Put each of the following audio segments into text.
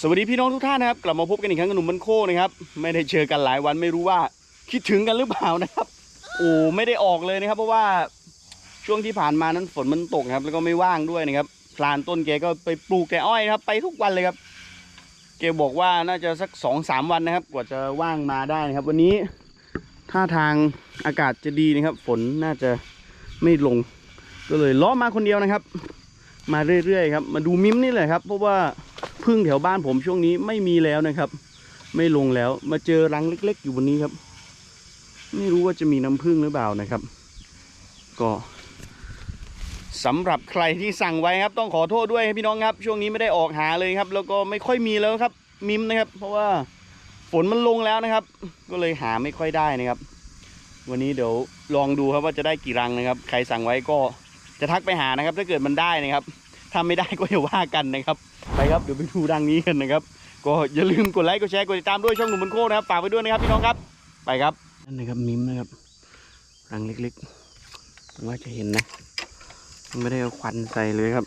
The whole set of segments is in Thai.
สวัสดีพี่น้องทุกท่านนะครับ กลับมาพบกันอีกครั้งกับหนุ่มมันโคนะครับ ไม่ได้เจอกันหลายวันไม่รู้ว่า คิดถึงกันหรือเปล่านะครับ โอ้ไม่ได้ออกเลยนะครับ เพราะว่าช่วงที่ผ่านมานั้นฝนมันตกครับ แล้วก็ไม่ว่างด้วยนะครับพลานต้นแกก็ไปปลูกแกอ้อยครับ ไปทุกวันเลยครับแกบอกว่าน่าจะสักสองสามวันนะครับ กว่าจะว่างมาได้นะครับ วันนี้ท่าทางอากาศจะดีนะครับ ฝนน่าจะไม่ลง ก็เลยล้อมาคนเดียวนะครับ มาเรื่อยๆครับ มาดูมิมนี่แหละครับ เพราะว่า พึ่งแถวบ้านผมช่วงนี้ไม่มีแล้วนะครับ ไม่ลงแล้วมาเจอรังเล็ก ๆ อยู่บนนี้ครับ ไม่รู้ว่าจะมีน้ำพึ่งหรือเปล่านะครับ ก็สำหรับใครที่สั่งไว้ครับ ต้องขอโทษด้วยพี่น้องครับ ช่วงนี้ไม่ได้ออกหาเลยครับ แล้วก็ไม่ค่อยมีแล้วครับ มิมนะครับ เพราะว่าฝนมันลงแล้วนะครับ ก็เลยหาไม่ค่อยได้นะครับ วันนี้เดี๋ยวลองดูครับว่าจะได้กี่รังนะครับ ใครสั่งไว้ก็จะทักไปหานะครับ ถ้าเกิดมันได้นะครับถ้าไม่ได้ก็อย่าว่ากันนะครับ ไปครับเดี๋ยวไปดูรังนี้กันนะครับ ก็อย่าลืมกดไลค์กดแชร์กดติดตามด้วยช่องหนุ่มบนโคกนะครับฝากไว้ด้วยนะครับพี่น้องครับ ไปครับนั่นนะครับมิมนะครับรังเล็กๆผมว่าจะเห็นนะไม่ได้เอาควันใส่เลยครับ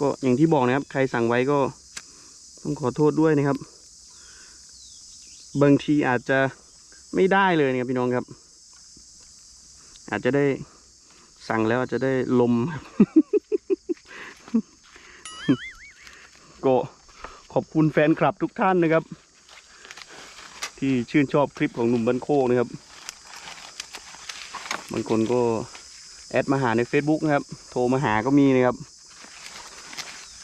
ก็อย่างที่บอกนะครับ ใครสั่งไว้ก็ต้องขอโทษด้วยนะครับ บางทีอาจจะไม่ได้เลยนะครับพี่น้องครับ อาจจะได้ สั่งแล้วจะได้ลมก็ขอบคุณแฟนคลับทุกท่านนะครับ ที่ชื่นชอบคลิปของหนุ่มบันโคกนะครับบางคนก็แอดมาหาใน Facebook นะครับ โทรมาหาก็มีนะครับ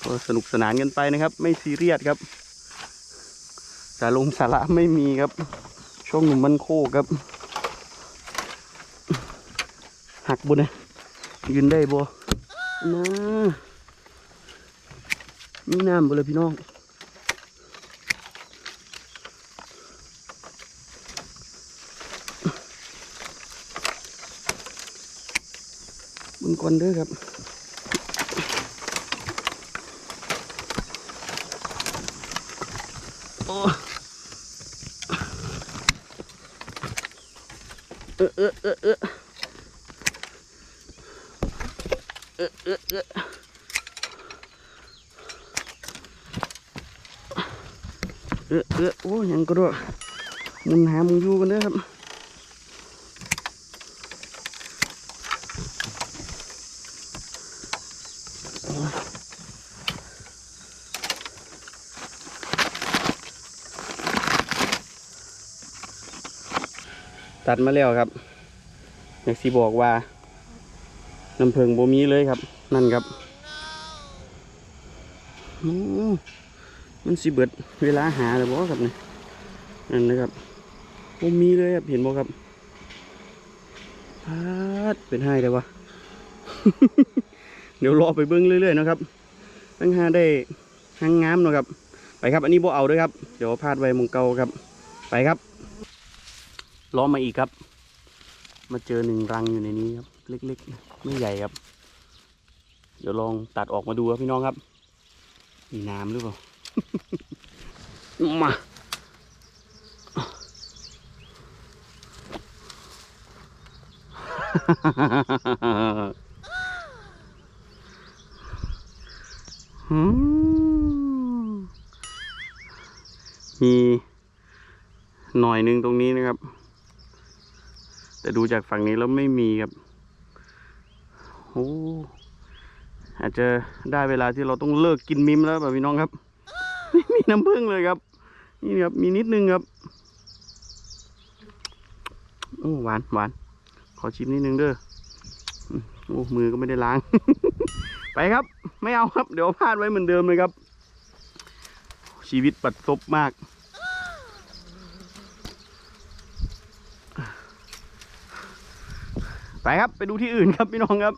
ก็สนุกสนานกันไปนะครับ ไม่ซีเรียสครับสาลงสาระไม่มีครับ ช่องหนุ่มบันโคกครับ หักบนนะ ยืนได้บ่นะมีน้ำบ่เลยพี่น้องมึงก่อนเด้อครับโอ้เออเออเออ เออเออเออเออเออโอ้ยังก็ด้วยมึงหามึงอยู่กันเด้อครับตัดมาแล้วครับอยากสิบอกว่า น้ำเพิงบ่มีเลยครับ นั่นครับมันสิเบิดเวลาหาเลยบ่ครับเนี่ยนั่นนะครับบ่มีเลยครับเห็นบ่ครับพาดเป็นให้เลยวะเดี๋ยวรอไปเบิ้งเรื่อยๆนะครับ ตั้งหาได้หางงามเนาะครับ ไปครับ อันนี้บ่เอาด้วยครับ เดี๋ยวพาดไว้มงเกาครับ ไปครับล้อมาอีกครับ มาเจอหนึ่งรังอยู่ในนี้ครับ เล็กๆ ไม่ใหญ่ครับ เดี๋ยวลองตัดออกมาดูครับพี่น้องครับ มีน้ำหรือเปล่า มาอืมมีหน่อยหนึ่งตรงนี้นะครับ แต่ดูจากฝั่งนี้แล้วไม่มีครับ โอ้อาจจะได้เวลาที่เราต้องเลิกกินมิมแล้วแบบพี่น้องครับ ไม่มีน้ำผึ้งเลยครับ นี่ครับ มีนิดนึงครับโอ้หวานหวาน ขอชิมนิดนึงเด้อโอ้มือก็ไม่ได้ล้าง ไปครับ ไม่เอาครับ เดี๋ยวพลาดไว้เหมือนเดิมเลยครับ ชีวิตปัดซบมากไปครับ ไปดูที่อื่นครับพี่น้องครับ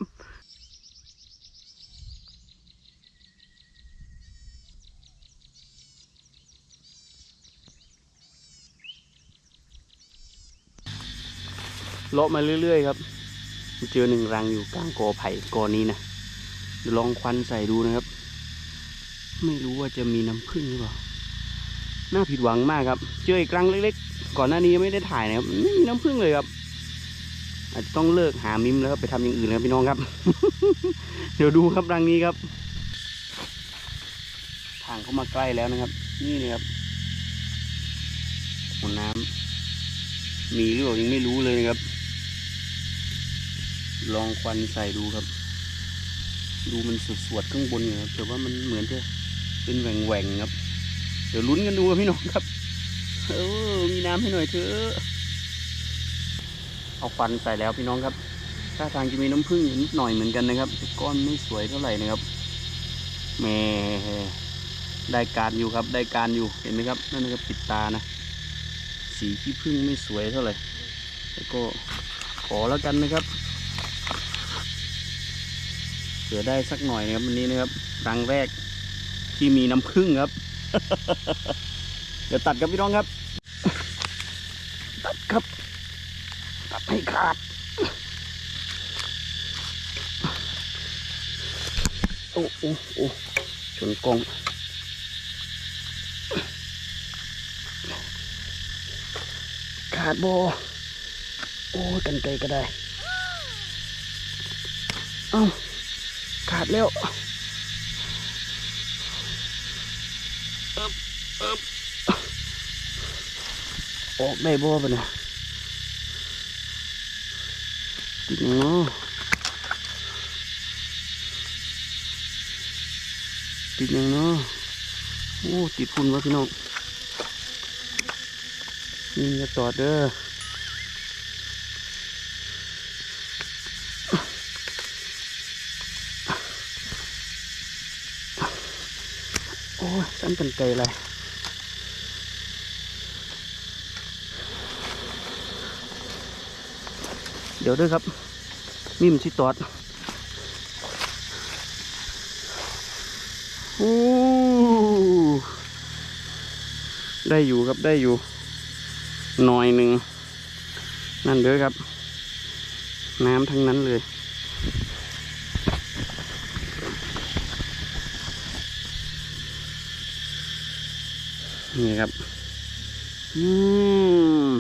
เลาะมาเรื่อยๆครับเจอหนึ่งรังอยู่กลางกอไผ่กอนี้นะเดี๋ยวลองควันใส่ดูนะครับ ไม่รู้ว่าจะมีน้ำผึ้งหรือเปล่าน่าผิดหวังมากครับ เจออีกรังเล็กๆ ก่อนหน้านี้ไม่ได้ถ่ายนะครับไม่มีน้ำผึ้งเลยครับ อาจจะต้องเลิกหามิมแล้วไปทำอย่างอื่นนะครับพี่น้องครับ เดี๋ยวดูครับรังนี้ครับทางเข้ามาใกล้แล้วนะครับ นี่เลยครับหัวน้ำมีหรือเปล่ายังไม่รู้เลยนะครับ ลองควันใส่ดูครับ ดูมันสวดๆข้างบนอยู่ครับแต่ว่ามันเหมือนจะเป็นแหว่งๆครับ เดี๋ยวลุ้นกันดูครับพี่น้องครับเออมีน้ำให้หน่อยเถอะเอาควันใส่แล้วพี่น้องครับถ้าทางจะมีน้ำผึ้งนิดหน่อยเหมือนกันนะครับแต่ก้อนไม่สวยเท่าไหร่นะครับแหม่ได้การอยู่ครับ ได้การอยู่เห็นไหมครับนั่นนะครับปิดตานะ สีขี้ผึ้งไม่สวยเท่าไหร่แล้วก็ขอแล้วกันนะครับ เผื่อได้สักหน่อยนะครับวันนี้นะครับรังแรกที่มีน้ำผึ้งครับ เดี๋ยวตัดครับพี่น้องครับ ตัดครับ ตัดให้ขาดโอ้โอ้โอ้ชนกองขาดโบโอ้กันไกลก็ได้ เอ้าขา ดแล้วเอิบเอิบออกได้บ่ปะเนี่ยติดยังเนาะติดยังเนาะโอ้ติดฝุ่นวะพี่น้องนี่จะตอดเด้อ โอ้ยสั้นกันไกลเลยเดี๋ยวด้วยครับมิมชิตอดโอ้ได้อยู่ครับได้อยู่ หน่อยหนึ่งนั่นเด้อครับ น้ำทั้งนั้นเลย นี่ครับ อืม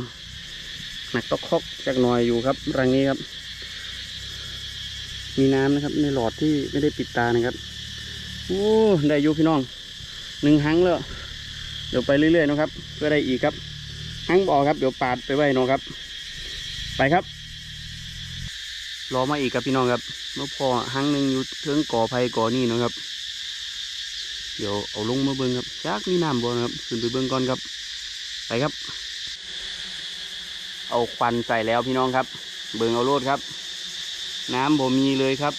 หนักตอกคอกจากหน่อยอยู่ครับ รังนี้ครับ มีน้ำนะครับ ในหลอดที่ไม่ได้ปิดตานะครับ โอ้ ได้อยู่พี่น้อง หนึ่งหังแล้วเดี๋ยวไปเรื่อยๆนะครับ เพื่อได้อีกครับหังบออครับ เดี๋ยวปาดไปไว้เนาะครับ ไปครับ รอมาอีกครับพี่น้องครับเมื่อพอหังหนึ่งอยู่เทิงก่อไผ่ก่อนี่นะครับ เดี๋ยวเอาลงมาเบิ้งครับจากมีน้ำบ่นะครับขึ้นไปเบิ้งก่อนครับ ไปครับ เอาควันใส่แล้วพี่น้องครับ เบิ้งเอาโลดครับ น้ำบ่มีเลยครับ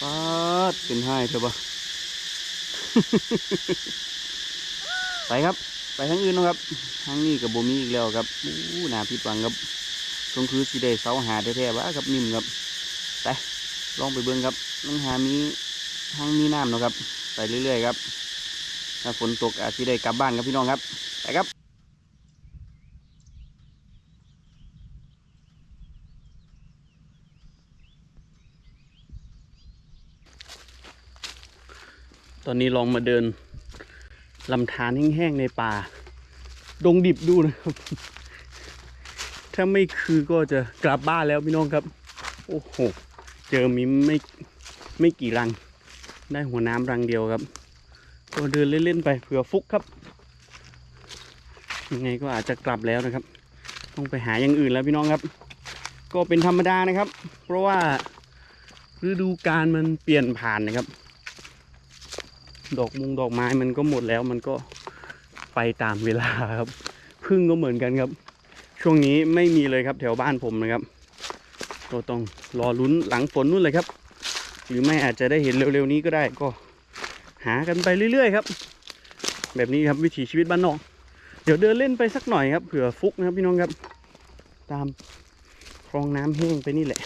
ป๊าดเป็นให้เถอะปะไปครับ ไปทางอื่นนะครับทางนี้กับบ่มีอีกแล้วครับอู้หนาผิดหวังครับตรงคือสีได้เสาหาแท้ๆวะครับนิ่มครับไปลองไปเบิ้งครับมันหามีทางมีน้ำนะครับ ไปเรื่อยๆครับ ถ้าฝนตกอาจจะได้กลับบ้านครับพี่น้องครับ ไปครับตอนนี้ลองมาเดินลำธารแห้งๆในป่า ดงดิบดูนะครับ ถ้าไม่คือก็จะกลับบ้านแล้วพี่น้องครับ โอ้โห เจอมิมไม่ไม่กี่รัง ได้หัวน้ำรังเดียวครับก็เดินเล่นๆไปเผื่อฟุกครับ ยังไงก็อาจจะกลับแล้วนะครับ ต้องไปหาอย่างอื่นแล้วพี่น้องครับ ก็เป็นธรรมดานะครับ เพราะว่าฤดูกาลมันเปลี่ยนผ่านนะครับ ดอกมุงดอกไม้มันก็หมดแล้วมันก็ไปตามเวลาครับพึ่งก็เหมือนกันครับ ช่วงนี้ไม่มีเลยครับแถวบ้านผมนะครับ ก็ต้องรอลุ้นหลังฝนนู่นเลยครับ หรือไม่อาจจะได้เห็นเร็วๆนี้ก็ได้ก็หากันไปเรื่อยๆครับ แบบนี้ครับวิถีชีวิตบ้านนอก เดี๋ยวเดินเล่นไปสักหน่อยครับเผื่อฟุกนะครับพี่น้องครับ ตามคลองน้ำแห้งไปนี่แหละ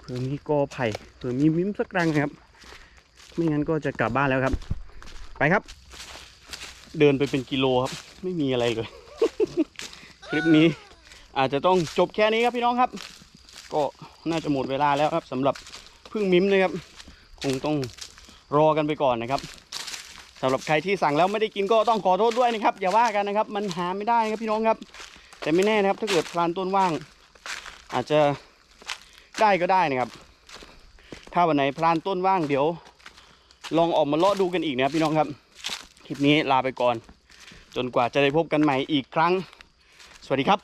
เผื่อมีกอไผ่เผื่อมีมิ้มสักรังครับ ไม่งั้นก็จะกลับบ้านแล้วครับ ไปครับ เดินไปเป็นกิโลครับ ไม่มีอะไรเลย คลิปนี้อาจจะต้องจบแค่นี้ครับพี่น้องครับ ก็น่าจะหมดเวลาแล้วครับสำหรับ พึ่งมิ้มนะครับ คงต้องรอกันไปก่อนนะครับ สำหรับใครที่สั่งแล้วไม่ได้กินก็ต้องขอโทษด้วยนะครับ อย่าว่ากันนะครับ มันหาไม่ได้ครับพี่น้องครับ แต่ไม่แน่นะครับ ถ้าเกิดพลานต้นว่าง อาจจะได้ก็ได้นะครับ ถ้าวันไหนพลานต้นว่างเดี๋ยว ลองออกมาเลาะดูกันอีกนะครับพี่น้องครับ คลิปนี้ลาไปก่อน จนกว่าจะได้พบกันใหม่อีกครั้ง สวัสดีครับ